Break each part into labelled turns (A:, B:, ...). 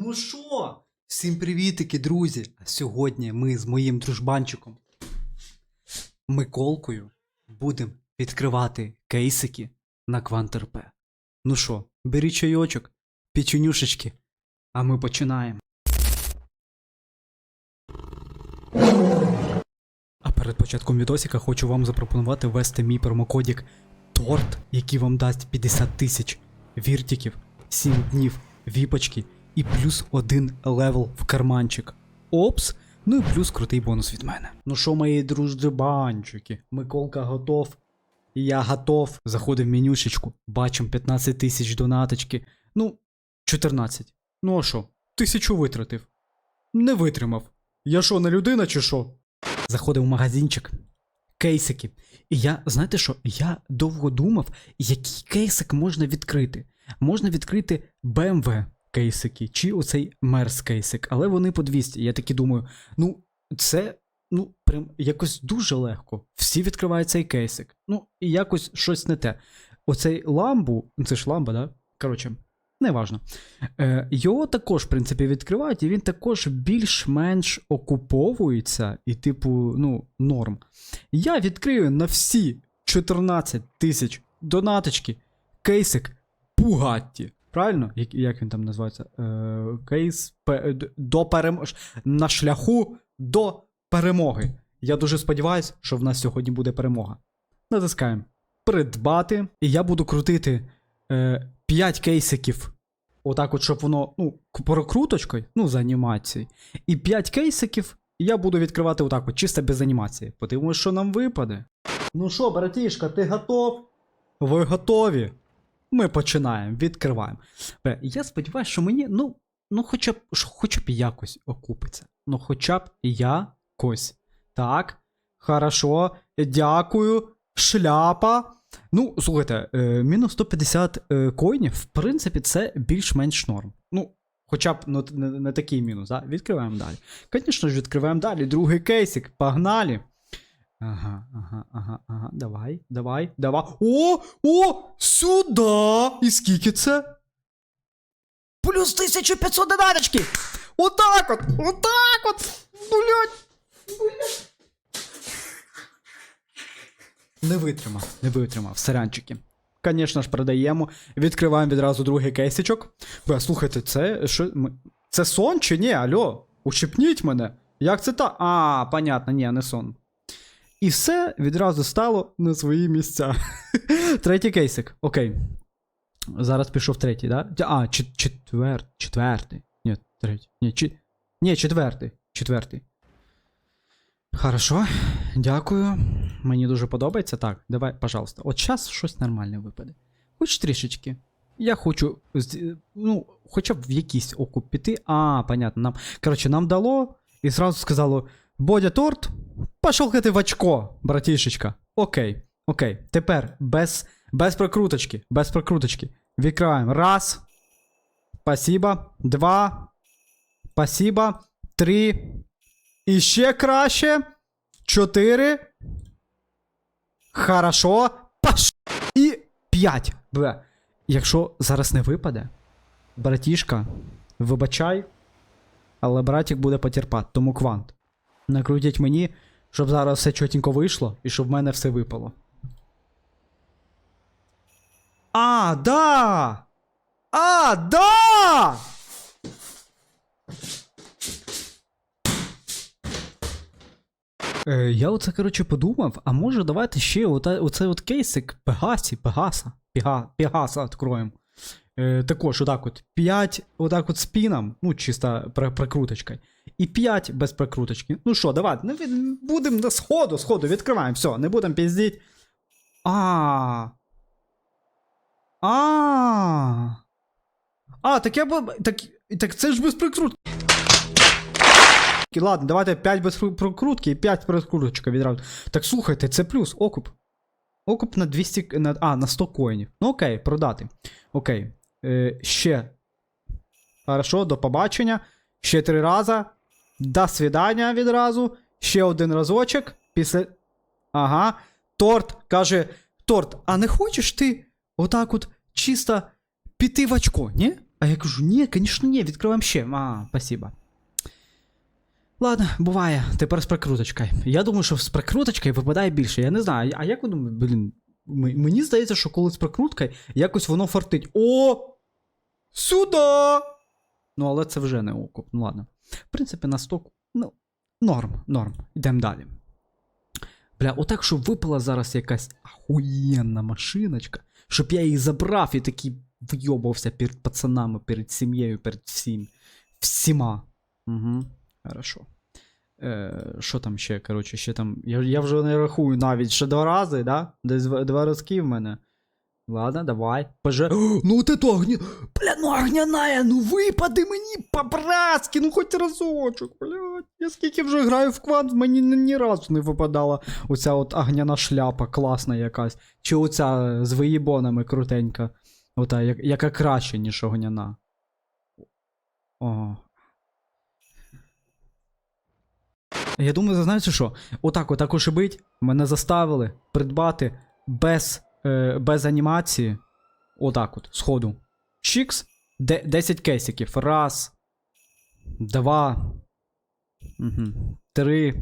A: Ну що? Всім привітики, друзі! Сьогодні ми з моїм дружбанчиком Миколкою будемо відкривати кейсики на КвантРП. Ну що, беріть чайочок, печенюшечки, а ми починаємо. А перед початком відосика хочу вам запропонувати ввести мій промокодік торт, який вам дасть 50 тисяч віртіків, 7 днів віпочки і плюс один левел в карманчик. Опс! Ну і плюс крутий бонус від мене. Ну що, мої дружбанчики, Миколка готов. Я готов. Заходив в менюшечку, бачимо 15 тисяч донаточки. Ну, 14. Ну а що? Тисячу витратив. Не витримав. Я що, не людина чи що? Заходив в магазинчик. Кейсики. І я, знаєте що, я довго думав, який кейсик можна відкрити. Можна відкрити BMW кейсики, чи оцей Мерс кейсик, але вони по 200. Я таки думаю, ну, це ну, прям якось дуже легко. Всі відкривають цей кейсик. Ну, і якось щось не те. Оцей ламбу, це ж ламба, да? Коротше, неважно. Е, його також, в принципі, відкривають, і він також більш-менш окуповується, і, типу, ну, норм. Я відкрию на всі 14 тисяч донаточки кейсик Пугатті. Правильно? Як, він там називається? Е, кейс до перемоги. На шляху до перемоги. Я дуже сподіваюся, що в нас сьогодні буде перемога. Натискаємо придбати. І я буду крутити е, 5 кейсиків. Отак, от, щоб воно, ну, прокруточкою, ну, з анімації. І 5 кейсиків я буду відкривати отак, от, чисто без анімації. Подивимось, що нам випаде. Ну що, братішка, ти готов? Ви готові? Ми починаємо, відкриваємо. Я сподіваюся, що мені, ну, ну хоча б, хоча б якось окупиться. Ну, хоча б якось. Так. Хорошо. Дякую. Шляпа. Ну, слухайте, е, мінус 150 е, коїнів, в принципі, це більш-менш норм. Ну, хоча б ну, не, не такий мінус, да? Відкриваємо далі. Звісно ж, відкриваємо далі. Другий кейсик. Погнали. Ага, ага, ага, ага. Давай, давай, давай. О! О! Сюди! І скільки це? Плюс 1500 додаточки! Отак от! Отак от! Блять! Не витримав, не витримав, сарянчики. Звісно ж, продаємо. Відкриваємо відразу другий кейсичок. Бе, слухайте, це що. Це сон чи ні? Алло? Ущипніть мене. Як це та. А, понятно, ні, не сон. І все відразу стало на свої місця. Третій кейсик. Окей. Зараз пішов третій, да? А, четвер... четвертий. Ні, третій. Ні, чи... Ні, четвертий. Четвертий. Хорошо. Дякую. Мені дуже подобається. Так, давай, пожалуйста. От зараз щось нормальне випаде. Хоч трішечки. Я хочу, ну, хоча б в якийсь окуп піти. А, понятно. Нам, коротше, нам дало і зразу сказало: Бодя торт, пошел ти в очко, братішечка. Окей, окей. Тепер без, без прокруточки, без прокруточки. Відкриваємо. Раз. Спасибо. Два. Спасибо. Три. І ще краще. Чотири. Хорошо. Паш. І п'ять. Бля. Якщо зараз не випаде, братішка, вибачай, але братик буде потерпати, тому квант. Накрутіть мені, щоб зараз все чотенько вийшло і щоб в мене все випало. А, да! А, да! Е, я оце, коротше, подумав, а може давайте ще ота, оцей от кейсик Пегасі, Пегаса, Пега, Пегаса відкроємо. Е, також отак от 5 отак от спіном, ну, чисто про- І 5 без прокруточки. Ну що, давай, ну, від- будемо на сходу, сходу, відкриваємо, все, не будемо піздіть. А. А. А, так я б. Так, так це ж без прикрутки. Ладно, давайте 5 без прокрутки і 5 прокруточка відразу. Так слухайте, це плюс, окуп. Окуп на 200. На, а, на 100 коїнів. Ну окей, продати. Окей. Е, ще. Хорошо, до побачення. Ще три рази. До свидання відразу. Ще один разочок. Після. Ага. Торт каже: Торт, а не хочеш ти отак от чисто піти в очко, ні? А я кажу, ні, звісно, ні, відкриваємо ще. А, спасибо. Ладно, буває. Тепер з прикруточкою. Я думаю, що з прикруточкою випадає більше. Я не знаю. А як ви блін. Мені здається, що коли з прикруткою, якось воно фартить. О! Сюди! Ну, але це вже не окуп. Ну ладно. В принципі, на сток. Ну, норм, норм. Йдемо далі. Бля, отак, щоб випала зараз якась ахуєнна машиночка, щоб я її забрав і такий вйобався перед пацанами, перед сім'єю, перед всім. Всіма. Угу. Хорошо. Е, що там ще, коротше, ще там. Я, я вже не рахую навіть ще два рази, да? Десь два, разки в мене. Ладно, давай. Поже. О, ну от это огня. Бля, ну огняная, ну випади мені по-братськи, ну хоч разочок, блядь. Я скільки вже граю в квант, мені ні, разу не випадала оця от огняна шляпа, класна якась. Чи оця з виїбонами крутенька. Ота, яка краще, ніж огняна. О. Я думаю, знаєте що? Отак, отак ошибить. Мене заставили придбати без, е, без анімації. Отак от, сходу. Чікс. Де, 10 кейсиків. Раз. Два. Угу. Три.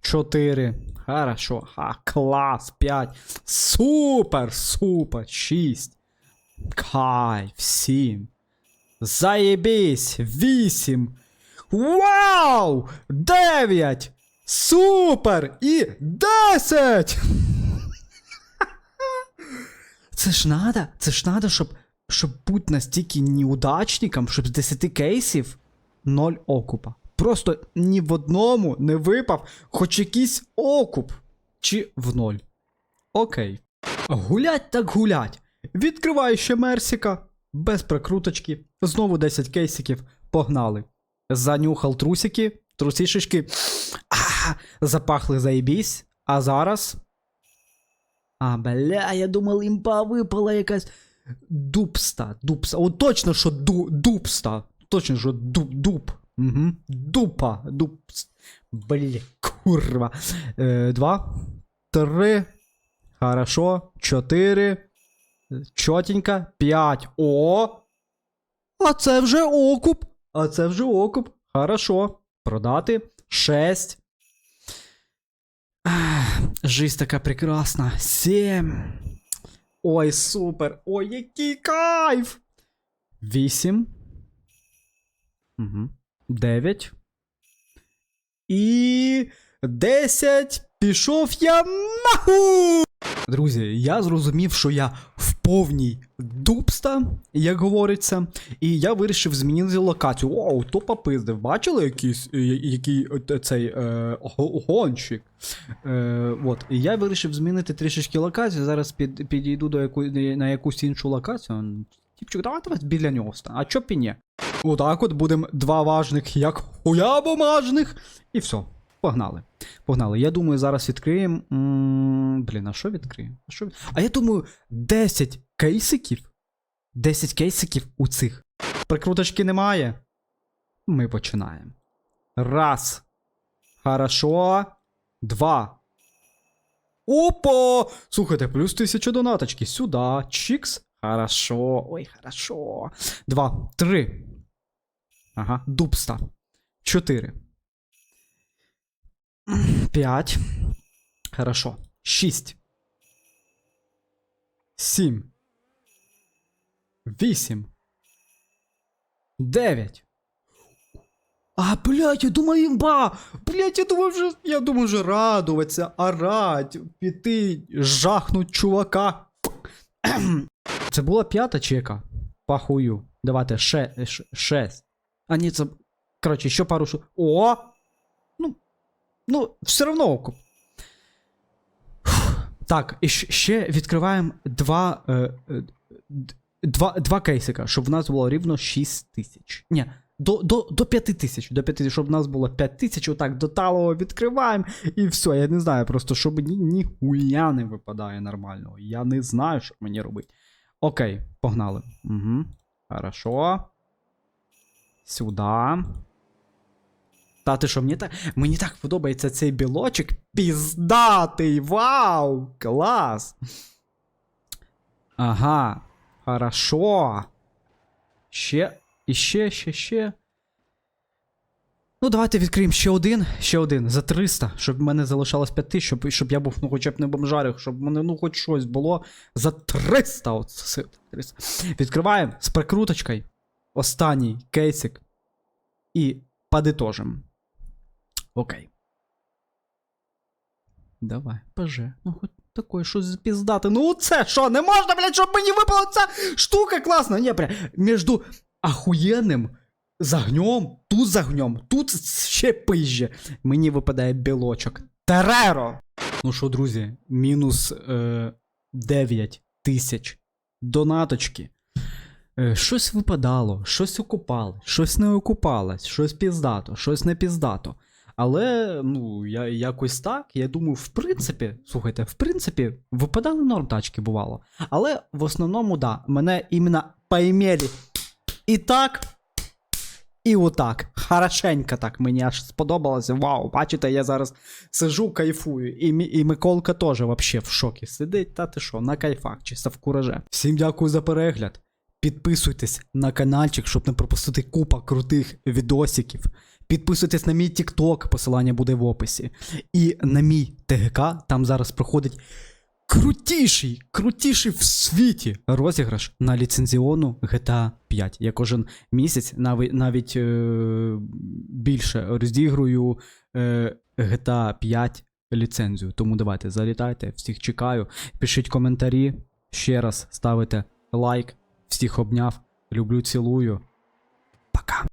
A: Чотири. Хорошо. Ха, клас. П'ять. Супер, супер. Шість. Кайф. Сім. Заєбісь. Вісім. Вау! Дев'ять! Супер! І десять! Це ж надо, це ж надо, щоб, щоб бути настільки неудачником, щоб з 10 кейсів 0 окупа. Просто ні в одному не випав хоч якийсь окуп. Чи в ноль. Окей. Гулять так гулять. Відкриваю ще Мерсіка. Без прикруточки. Знову 10 кейсиків. Погнали. Занюхав трусики, трусішечки. А, запахли заєбісь. А зараз. А, бля, я думав, імпа випала якась. Дупста, дупста. От точно, що ду, дупста. Точно, що дуб, дуб. Угу. Дупа, дупс. Бля, курва. Е, два, три. Хорошо. Чотири. Чотенько. П'ять. О! А це вже окуп. А це вже окуп. Хорошо. Продати. Шесть. Ах, Жизнь така прекрасна. Сім. Ой, супер. Ой, який кайф. Вісім. Дев'ять. І. Десять. Пішов я нахуй! Друзі, я зрозумів, що я в повній дупста, як говориться, і я вирішив змінити локацію. Оу, то попиздив. Бачили якийсь, е, який цей е, гонщик? Е, от. І я вирішив змінити трішечки локацію. Зараз під, підійду до яку, на якусь іншу локацію. Тіпчик, давай давай біля нього стане. А чо б і ні? Отак от будемо два важних, як хуябомажних. І все. Погнали. Погнали. Я думаю, зараз відкриємо. Блін, а що відкриємо? А, що... а я думаю, 10 кейсиків. 10 кейсиків у цих. Прикруточки немає. Ми починаємо. Раз. Хорошо. Два. Опа! Слухайте, плюс 1000 донаточки. Сюди. Чікс. Хорошо. Ой, хорошо. Два. Три. Ага. Дубста. Чотири. П'ять. Хорошо. Шість. Сім. Вісім. Дев'ять. А, блядь, я думаю, імба! Блядь, я думаю, вже. Я думаю, вже радуватися, орать, піти, жахнуть чувака. Це була п'ята чи яка? Пахую. Давайте ще, шесть. А ні, це. Коротше, ще пару. О! Ну, все одно окуп. Так, і ще відкриваємо два, е, е, два, два кейсика, щоб в нас було рівно 6 тисяч. Ні, до, до, до 5 тисяч, до 5 тисяч, щоб в нас було 5 тисяч, отак до талого відкриваємо, і все, я не знаю, просто щоб ні, ніхуя не випадає нормального. Я не знаю, що мені робити. Окей, погнали. Угу. Хорошо. Сюда. Та ти що, мені так, мені так подобається цей білочок. Піздатий! Вау! Клас! Ага, хорошо. Ще, і ще, ще, ще. Ну, давайте відкриємо ще один, ще один за 300, щоб в мене залишалось 5 щоб, щоб я був ну, хоча б не бомжарик, щоб в мене ну хоч щось було за 300. От, 300. Відкриваємо з прикруточкою. Останній кейсик. І подитожим. Окей. Давай, ПЖ. Ну, хоч такое щось запіздати. Ну це що, не можна, блядь, щоб мені випала ця штука класна. Ні, бля, між ахуєнним з огнем, тут з огнем, тут ще пизже. Мені випадає білочок. Тереро! Ну що, друзі, мінус е, 9 тисяч донаточки. Е, щось випадало, щось окупали, щось не окупалось, щось піздато, щось не піздато. Але ну, я якось так. Я думаю, в принципі, слухайте, в принципі, випадали норм тачки, бувало. Але в основному, да, мене іменно поімели і так, і отак. Хорошенько так мені аж сподобалося. Вау, бачите, я зараз сижу, кайфую. І, і Миколка теж вообще в шокі сидить. Та ти що, на кайфах, чисто в кураже. Всім дякую за перегляд. Підписуйтесь на каналчик, щоб не пропустити купа крутих відосиків. Підписуйтесь на мій TikTok, посилання буде в описі. І на мій ТГК, там зараз проходить крутіший, крутіший в світі розіграш на ліцензіону GTA 5. Я кожен місяць навіть, навіть е, більше розігрую е, GTA 5 ліцензію. Тому давайте залітайте, всіх чекаю. Пишіть коментарі. Ще раз ставите лайк. Всіх обняв. Люблю, цілую. Пока.